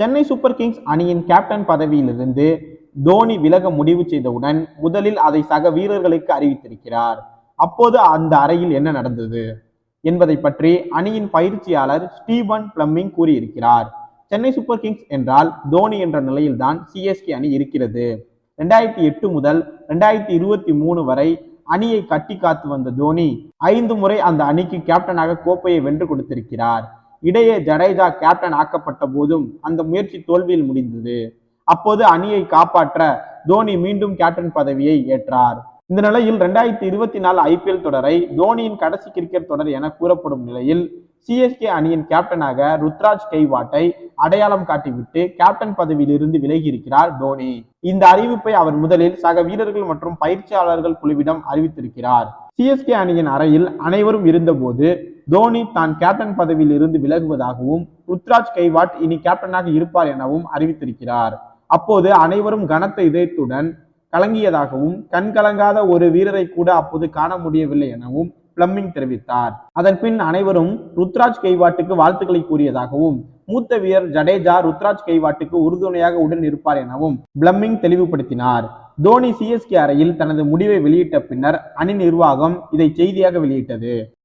Chennai Super Kings அணியின் captain பதவியிலிருந்து தோனி விலக முடிவு செய்தவுடன் முதலில் அதை சக வீரர்களுக்கு அறிவித்திருக்கிறார். அப்போது அந்த அறையில் என்ன நடந்தது என்பதை பற்றி அணியின் பயிற்சியாளர் ஸ்டீவன் பிளம்மிங் கூறியிருக்கிறார். சென்னை சூப்பர் கிங்ஸ் என்றால் தோனி என்ற நிலையில்தான் சிஎஸ்கே அணி இருக்கிறது. ரெண்டாயிரத்தி எட்டு முதல் ரெண்டாயிரத்தி இருபத்தி மூணு வரை அணியை கட்டி காத்து வந்த தோனி ஐந்து முறை அந்த அணிக்கு கேப்டனாக கோப்பையை வென்று கொடுத்திருக்கிறார். இடையே ஜடேஜா கேப்டன் ஆக்கப்பட்ட போதும் அந்த முயற்சி தோல்வியில் முடிந்தது. அப்போது அணியை காப்பாற்ற தோனி மீண்டும் கேப்டன் பதவியை ஏற்றார். இந்த நிலையில் ரெண்டாயிரத்தி இருபத்தி நாலு ஐபிஎல் தொடரை தோனியின் கடைசி கிரிக்கெட் தொடர் என கூறப்படும் நிலையில் சிஎஸ்கே அணியின் கேப்டனாக ருத்ராஜ் கெய்வாட்டை அடையாளம் காட்டிவிட்டு கேப்டன் பதவியிலிருந்து விலகி இருக்கிறார் தோனி. இந்த அறிவிப்பை அவர் முதலில் சக வீரர்கள் மற்றும் பயிற்சியாளர்கள் குழுவிடம் அறிவித்திருக்கிறார். சிஎஸ்கே அணியின் அறையில் அனைவரும் இருந்தபோது தோனி தான் கேப்டன் பதவியில் இருந்து விலகுவதாகவும் ருத்ராஜ் கைவாட் இனி கேப்டனாக இருப்பார் எனவும் அறிவித்திருக்கிறார். அப்போது அனைவரும் கனத்த இதயத்துடன் கலங்கியதாகவும் கண் கலங்காத ஒரு வீரரை கூட அப்போது காண முடியவில்லை எனவும் பிளம்மிங் தெரிவித்தார். அதன் பின் அனைவரும் ருத்ராஜ் கெய்வாட்டுக்கு வாழ்த்துக்களை கூறியதாகவும் மூத்த வீரர் ஜடேஜா ருத்ராஜ் கெய்வாட்டுக்கு உறுதுணையாக உடன் இருப்பார் எனவும் பிளம்மிங் தெளிவுபடுத்தினார். தோனி சிஎஸ்கே அறையில் தனது முடிவை வெளியிட்ட பின்னர் அணி நிர்வாகம் இதை செய்தியாக வெளியிட்டது.